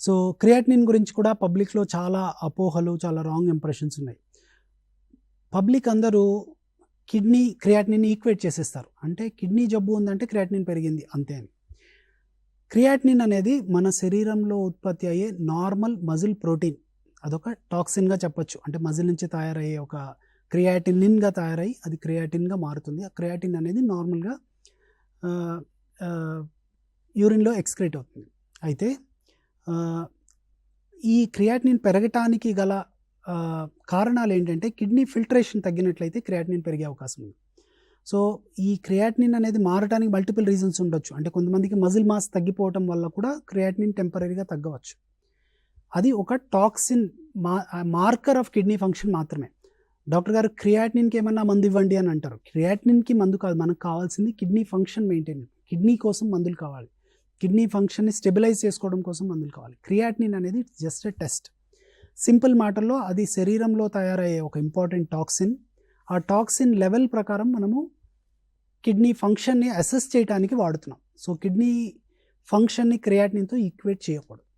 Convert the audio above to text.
So creatinine గురించి కూడా పబ్లిక్లో చాలా అపోహలు చాలా రాంగ్ ఇంప్రెషన్స్ ఉన్నాయి. పబ్లిక్ అందరూ కిడ్నీ క్రియాటినిన్ ఈక్వేట్ చేసేస్తారు. అంటే కిడ్నీ జబ్బు ఉందంటే క్రియాటినిన్ పెరిగింది అంతే అని. క్రియాటినిన్ అనేది మన శరీరంలో ఉత్పత్తి అయ్యే నార్మల్ మజిల్ ప్రోటీన్. అదొక టాక్సిన్గా చెప్పొచ్చు. అంటే మజిల్ నుంచి తయారయ్యే ఒక క్రియాటినిన్గా తయారై అది క్రియాటిన్గా మారుతుంది. ఆ క్రియాటిన్ అనేది నార్మల్గా యూరిన్లో ఎక్స్క్రీట్ అవుతుంది. అయితే ఈ క్రియాటినిన్ పెరగటానికి గల కారణాలు ఏంటంటే కిడ్నీ ఫిల్టరేషన్ తగ్గినట్లయితే క్రియాటినిన్ పెరిగే అవకాశం ఉంది. సో ఈ క్రియాటినిన్ అనేది మారడానికి మల్టిపుల్ రీజన్స్ ఉండొచ్చు. అంటే కొంతమందికి మజిల్ మాస్ తగ్గిపోవటం వల్ల కూడా క్రియాటినిన్ టెంపరీగా తగ్గవచ్చు. అది ఒక టాక్సిన్ మా మార్కర్ ఆఫ్ కిడ్నీ ఫంక్షన్ మాత్రమే. డాక్టర్ గారు క్రియాటినిన్కి ఏమన్నా మందు ఇవ్వండి అని అంటారు. క్రియాటినిన్కి మందు కాదు మనకు కావాల్సింది కిడ్నీ ఫంక్షన్ మెయింటైన్. కిడ్నీ కోసం మందులు కావాలి. కిడ్నీ ఫంక్షన్ని స్టెబిలైజ్ చేసుకోవడం కోసం మందులు కావాలి. క్రియాటినిన్ అనేది జస్ట్ ఎ టెస్ట్ సింపుల్ మాటల్లో అది శరీరంలో తయారయ్యే ఒక ఇంపార్టెంట్ టాక్సిన్ ఆ టాక్సిన్ లెవెల్ ప్రకారం మనము కిడ్నీ ఫంక్షన్ని అసెస్ చేయడానికి వాడుతున్నాం. సో కిడ్నీ ఫంక్షన్ని క్రియాటినిన్తో ఈక్వేట్ చేయకూడదు.